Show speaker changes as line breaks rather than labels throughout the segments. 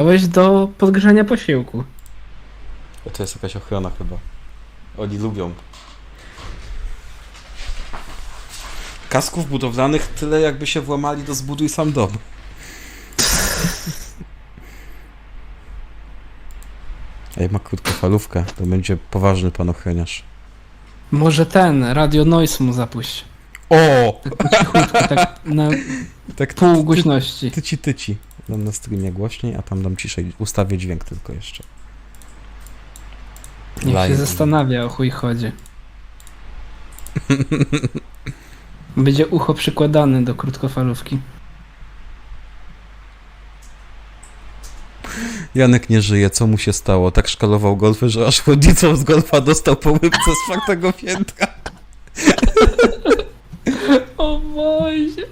Dałeś do podgrzania posiłku.
To jest jakaś ochrona chyba. Oni lubią. Kasków budowlanych tyle jakby się włamali do zbuduj sam dom. Ej, ma krótkofalówkę. To będzie poważny pan ochroniarz.
Może ten, radio noise mu zapuść.
O!
Cichutko, tak na
Tak
pół głośności.
Tyci, tyci. Dam na streamie głośniej, a tam dam ciszej. Ustawię dźwięk tylko jeszcze.
Niech się
Live.
zastanawia, o chuj chodzi. Będzie ucho przykładane do krótkofalówki.
Janek nie żyje, co mu się stało? Tak szkalował golfy, że aż chłodnicą z golfa dostał po łybce z czwartego piętra.
O Boże.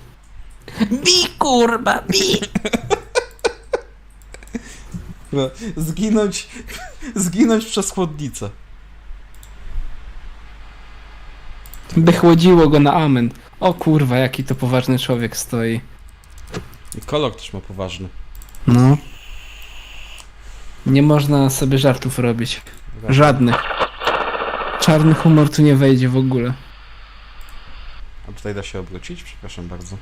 Bi kurba, bi!
Zginąć, zginąć przez chłodnicę.
By chłodziło go na amen. O kurwa, jaki to poważny człowiek stoi.
I kolor też ma poważny.
No. Nie można sobie żartów robić. Żadnych. Czarny humor tu nie wejdzie w ogóle.
A tutaj da się obrócić? Przepraszam bardzo.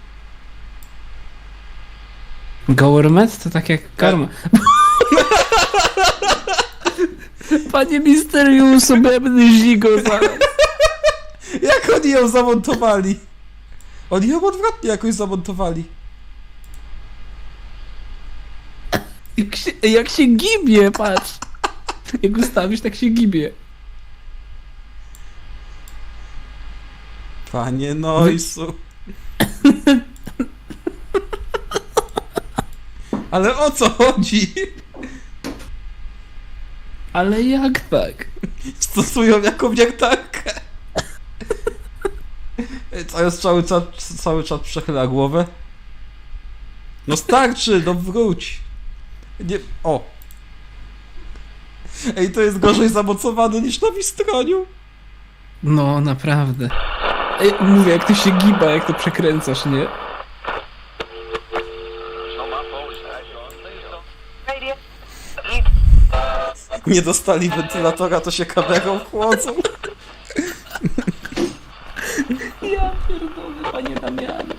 Government to tak jak karma. Panie Misteriusu, będę zigo zaraz.
Jak oni ją zamontowali? Oni ją odwrotnie jakoś zamontowali.
Jak się, jak się gibie, patrz. Jak ustawisz, tak się gibie.
Panie Noisu. Ale o co chodzi?
Ale jak tak?
Stosują jaką wiertarkę. Cały, cały, czat, cały czat przechyla głowę. No starczy, no wróć. Nie, o. Ej, to jest gorzej zamocowane niż na Wistroniu.
No, naprawdę. Ej, mówię, jak to się giba, jak to przekręcasz, nie?
Radio.
Nie dostali wentylatora, to się kamerą chłodzą.
Ja pierdolę, panie Damianie.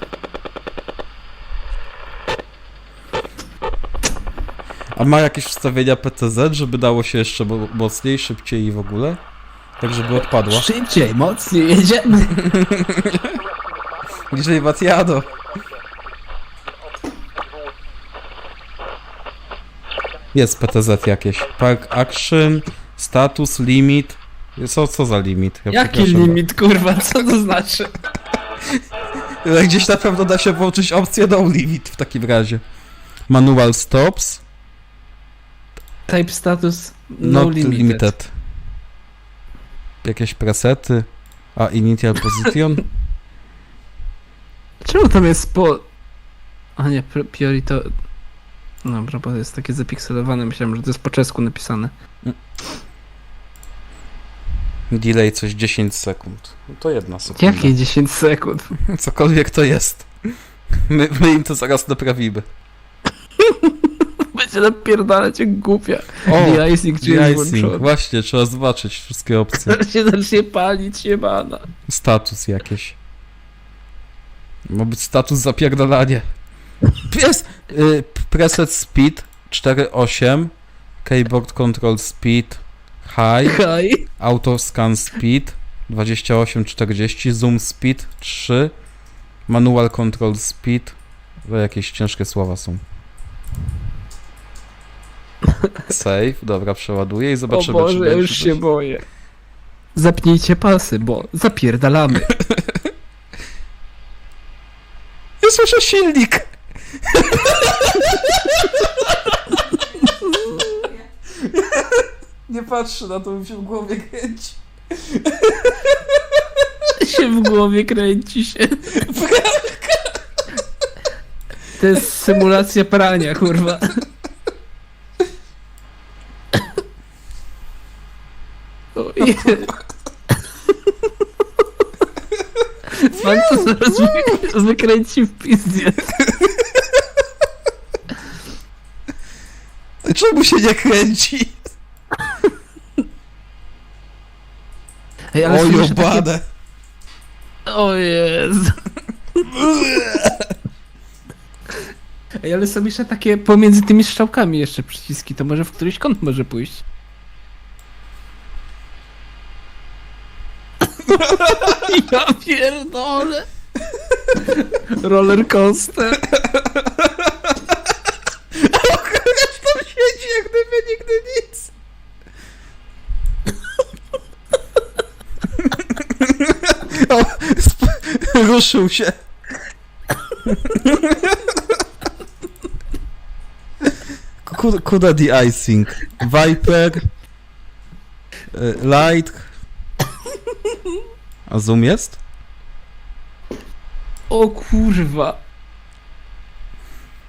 A ma jakieś wstawienia PTZ, żeby dało się jeszcze mo- mocniej, szybciej i w ogóle? Tak, żeby odpadła.
Szybciej, mocniej, jedziemy.
Bliżej Matiado. Jest PTZ jakieś. Park Action, status, limit. Co, co za limit? Ja
Jaki
przepraszam.
limit, kurwa, co to znaczy?
Ale Gdzieś na pewno da się włączyć opcję no limit w takim razie. Manual stops,
Type status no
not
limited.
limited. Jakieś presety. A initial position?
Czemu tam jest po... A nie, pr- priorito... Dobra, bo jest takie zapikselowane, myślałem, że to jest po czesku napisane.
Delay coś 10 sekund. No to jedna sekunda.
Jakie 10 sekund?
Cokolwiek to jest. My, my im to zaraz naprawimy.
Będzie napierdalać jak głupia.
O,
De-icing czy jest włączony.
Właśnie, trzeba zobaczyć wszystkie opcje.
Zaraz się zacznie palić, jebana.
Status jakieś. Ma być status zapierdalanie. Jest! Y, preset speed 4.8 Keyboard control speed high
Haj.
Auto scan speed 2840 Zoom speed 3 Manual control speed to jakieś ciężkie słowa są. Save, dobra, przeładuję i
O
zobaczymy
Boże, ja
będzie
już
coś.
się boję. Zapnijcie pasy, bo zapierdalamy.
Ja słyszę silnik! Nie patrzę na to, mi się w głowie kręci.
się w głowie kręci się. To jest symulacja prania, kurwa. Oj. Pan to zaraz wy- wykręci w pizdzie.
Czemu się nie kręci?
Ej, ale
Oj,
słyszę takie...
obadę.
O Jezu. Ej, ale są jeszcze takie pomiędzy tymi strzałkami jeszcze przyciski, to może w któryś kąt może pójść. Ja pierdolę. Roller coaster.
Tam siedzi jak gdyby nigdy nic. O, sp- ruszył się. Kuda, kuda the icing. Viper. y, Light. A zoom jest?
O kurwa.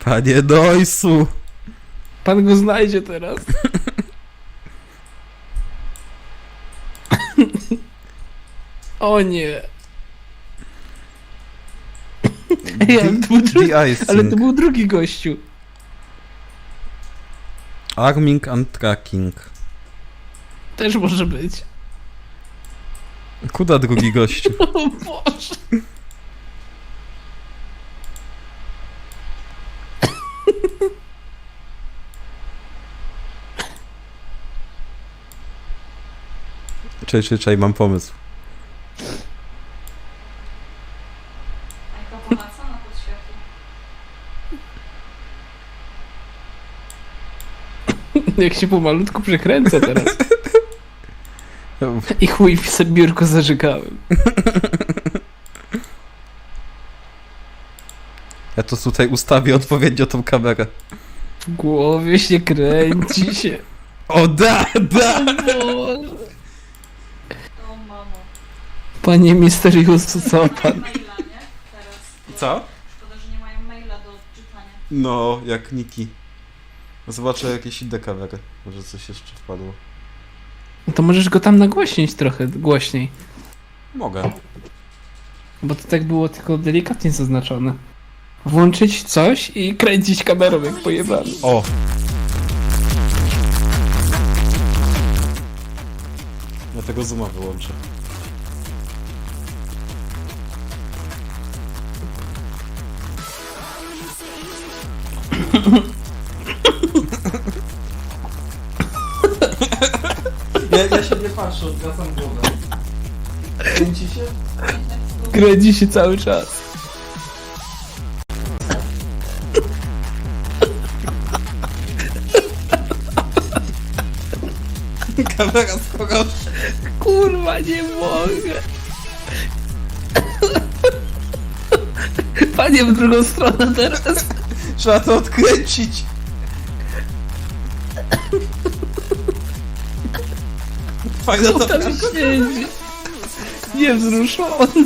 Panie Dojsu.
Pan go znajdzie teraz. O nie. Ej, ale to był drugi, ale to był drugi gościu.
Arming and tracking.
Też może być.
Kuda drugi gościu.
O Boże.
Cześć, cześć, mam pomysł.
A jaka pomaca na podświatło?
Jak się pomalutku przekręcę teraz. I chuj sobie biurko zażygałem.
Ja to tutaj ustawię odpowiednio tą kamerę.
W głowie się kręci się.
O, da, da!
O Boże.
O mamo.
Panie Misteriusu, co pan?
Maila, nie? Teraz.
Co?
Szkoda, że nie mają maila do czytania.
No, jak Niki. Zobaczę jakieś inne kamery. Może coś jeszcze wpadło.
No to możesz go tam nagłośnić trochę głośniej.
Mogę.
Bo to tak było tylko delikatnie zaznaczone. Włączyć coś i kręcić kamerą jak pojebany.
O! Ja tego zooma wyłączę. patrzę, odwracam głowę. Kręci się?
Kręci się cały czas.
Kamera skoro
Kurwa, nie mogę. Panie w drugą stronę teraz.
Trzeba to odkręcić. Fajne to
Tam siedzi. Niewzruszony.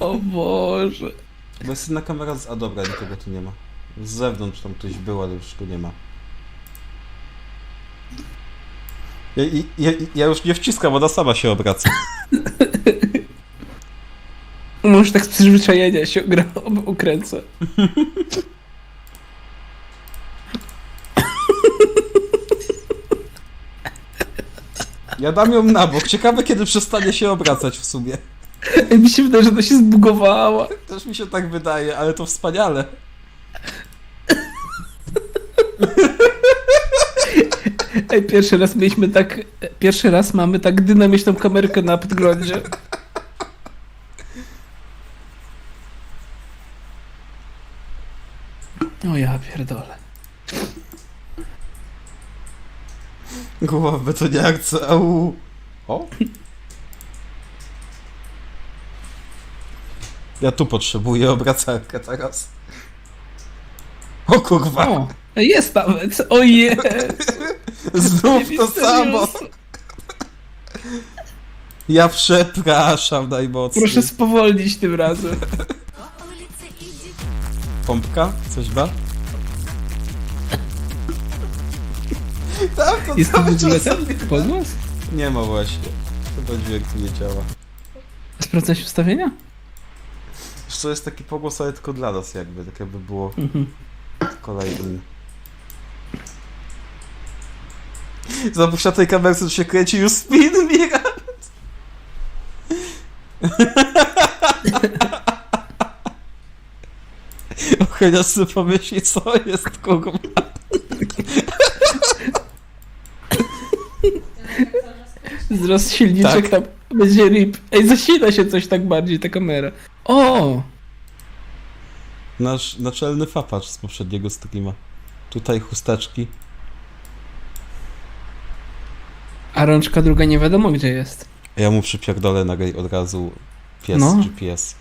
O Boże.
Bo jest inna kamera z... A dobra, nikogo tu nie ma. Z zewnątrz tam ktoś był, ale już go nie ma. Ja, ja, ja już nie wciskam, ona sama się obraca.
Może tak z przyzwyczajenia się gra, ukręcę.
Ja dam ją na bok. Ciekawe, kiedy przestanie się obracać w sumie.
Ej, Mi się wydaje, że to się zbugowała.
Też mi się tak wydaje, ale to wspaniale.
Ej, pierwszy raz mieliśmy tak. Pierwszy raz mamy tak dynamiczną kamerkę na podglądzie. O ja pierdolę.
Głowa w betoniarce, au. O? Ja tu potrzebuję obracarkę teraz. O kurwa!
O, jest nawet. O jest.
Znów to samo! Ja przepraszam najmocniej.
Proszę spowolnić tym razem.
Pompka? Coś da? Tam to
Jest to w
cały
ogóle
czas
ten pogłos?
Nie ma właśnie. Chyba dźwięk tu nie działa.
Sprawdzać ustawienia?
To jest taki pogłos, ale tylko dla nas jakby, tak jakby było
Mhm.
kolejny. Zobacz na tej kamerce, to się kręci już spin, Mira. Ochroniarz sobie pomyśli, co jest kogo.
Wzrost silniczek będzie rip. Ej, zasila się coś tak bardziej ta kamera. O!
Nasz naczelny fapacz z poprzedniego streama. Tutaj chusteczki.
A rączka druga nie wiadomo gdzie jest.
Ja mu przypierdolę na gej od razu pies
No.
czy pies.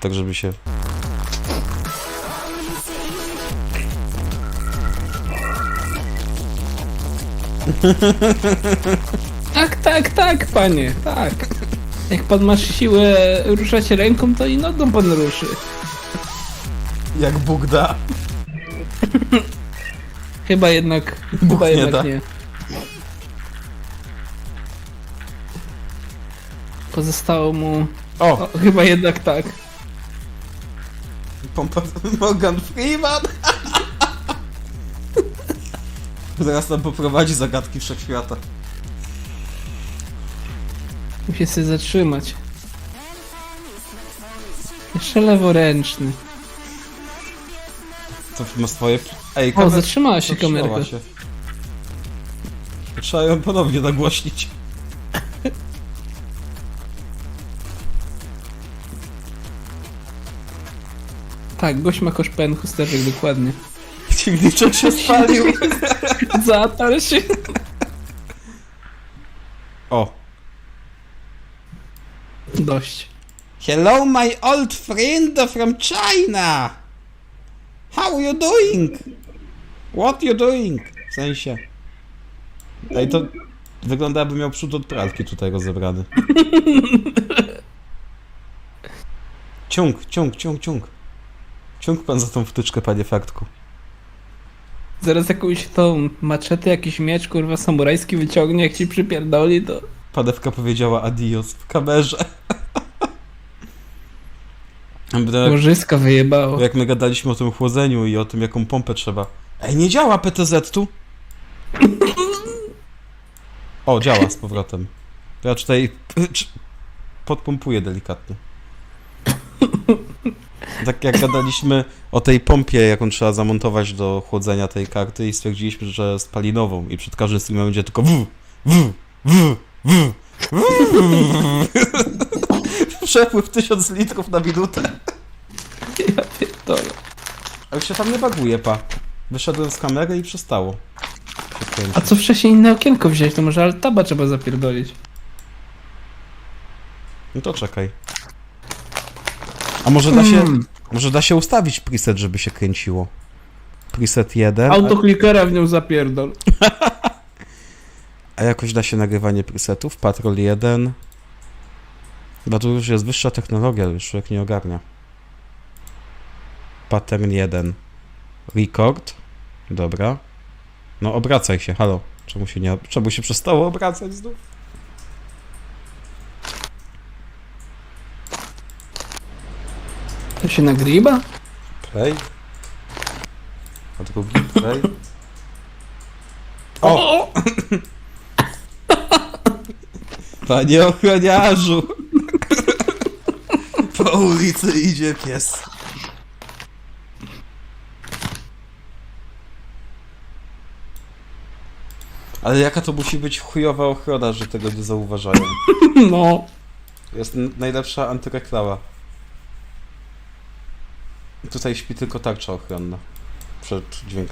Tak, żeby się...
Tak, tak, panie, tak. Jak pan masz siłę ruszać ręką, to i nogą pan ruszy.
Jak Bóg da.
Chyba jednak,
Bóg
chyba
nie
jednak
da.
nie. Pozostało mu...
O!
O, chyba jednak tak.
Pompa Morgan Freeman! Zaraz nam poprowadzi zagadki wszechświata.
Musi się zatrzymać. Jeszcze leworęczny.
To ma swoje... Ej,
O,
kamer-
zatrzymała się
zatrzymała
kamerka.
się. Trzeba ją ponownie nagłośnić.
Tak, gość ma koszpen chusteczek, dokładnie.
Ciągniczek się spalił.
Zatarł się.
O.
Dość.
Hello my old friend from China! How you doing? What you doing? W sensie. Ej, to wygląda jakby miał przód od pralki tutaj rozebrany. Ciąg, ciąg, ciąg, ciąg. Ciąg pan za tą wtyczkę, panie faktku.
Zaraz jakąś tą maczetę, jakiś miecz, kurwa, samurajski wyciągnie, jak ci przypierdoli, to...
Padewka powiedziała adios w kamerze. Jak,
Łożyska wyjebało.
jak my gadaliśmy o tym chłodzeniu i o tym, jaką pompę trzeba. Ej, nie działa PTZ tu? O, działa z powrotem. Ja tutaj podpompuję delikatnie. Tak jak gadaliśmy o tej pompie, jaką trzeba zamontować do chłodzenia tej karty i stwierdziliśmy, że spalinową i przed każdym streamem będzie tylko w, w, w, w, w. Przepływ 1000 litrów na minutę.
Ja pierdolę.
Ale się tam nie baguje, pa. Wyszedłem z kamery i przestało.
A co wcześniej inne okienko wziąć? To może altaba trzeba zapierdolić.
No to czekaj. A może da się,
Hmm.
może da się ustawić preset, żeby się kręciło? Preset 1, a,
Autoklikera w nią zapierdol.
a jakoś da się nagrywanie presetów? Patrol 1. No to już jest wyższa technologia, już człowiek nie ogarnia. Pattern 1. Record. Dobra. No obracaj się, halo. Czemu się nie, czemu się przestało obracać znów?
To się nagrywa?
Play. A drugi play. O! Panie ochroniarzu! Po ulicy idzie pies. Ale jaka to musi być chujowa ochrona, że tego nie zauważają?
No.
Jest n- najlepsza antyreklama. Tutaj śpi tylko tarcza ochronna. Przed dźwiękami.